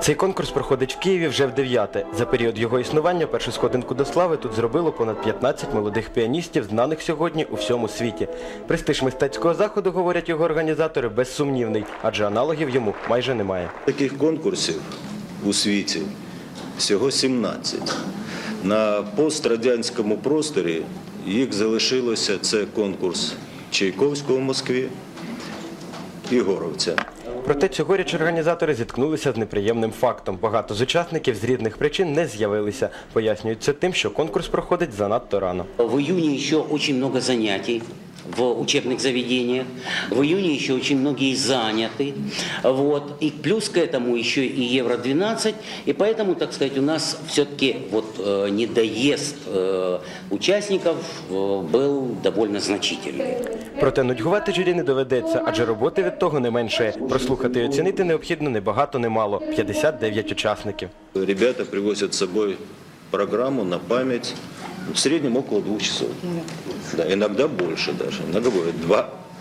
Цей конкурс проходить в Києві вже в дев'яте. За період його існування першу сходинку до слави тут зробило понад 15 молодих піаністів, знаних сьогодні у всьому світі. Престиж мистецького заходу, говорять його організатори, безсумнівний, адже аналогів йому майже немає. Таких конкурсів у світі всього 17. На пострадянському просторі їх залишилося це конкурс Чайковського в Москві і Горовця. Проте цьогоріч організатори зіткнулися з неприємним фактом. Багато з учасників з різних причин не з'явилися. Пояснюють це тим, що конкурс проходить занадто рано. В июне еще очень много занятий в учебных заведениях. В июне еще очень многие заняты. Вот. И плюс к этому еще и Евро-12. И поэтому, так сказать, у нас все-таки вот э, недоезд э, участников э, был довольно значительный. Проте нудьгувати журі не доведеться, адже роботи від того не менше. Прослухати і оцінити необхідно не багато, не мало. 59 учасників. Ребята привозят с собой программу на память в среднем около двух часов. Да, иногда больше даже. Иногда бывает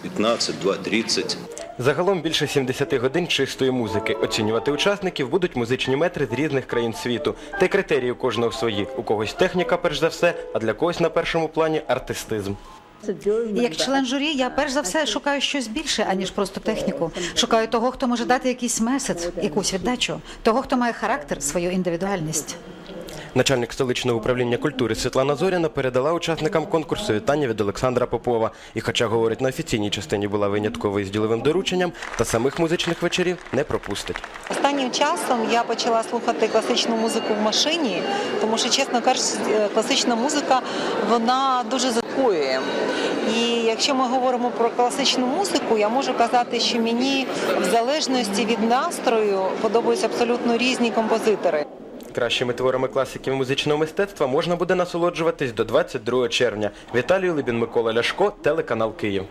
2.15, 2.30. Загалом більше 70 годин чистої музики. Оцінювати учасників будуть музичні метри з різних країн світу. Та й критерії у кожного свої. У когось техніка, перш за все, а для когось на першому плані артистизм. Як член журі, я перш за все шукаю щось більше, аніж просто техніку. Шукаю того, хто може дати якийсь меседж, якусь віддачу, того, хто має характер, свою індивідуальність. Начальник столичного управління культури Світлана Зоряна передала учасникам конкурсу вітання від Олександра Попова. І хоча, говорить, на офіційній частині була винятковою з діловим дорученням, та самих музичних вечорів не пропустить. Останнім часом я почала слухати класичну музику в машині, тому що, чесно кажучи, класична музика вона дуже заспокоює. І якщо ми говоримо про класичну музику, я можу казати, що мені в залежності від настрою подобаються абсолютно різні композитори. Кращими творами класиків музичного мистецтва можна буде насолоджуватись до 22 червня. Віталій Либін, Микола Ляшко, телеканал Київ.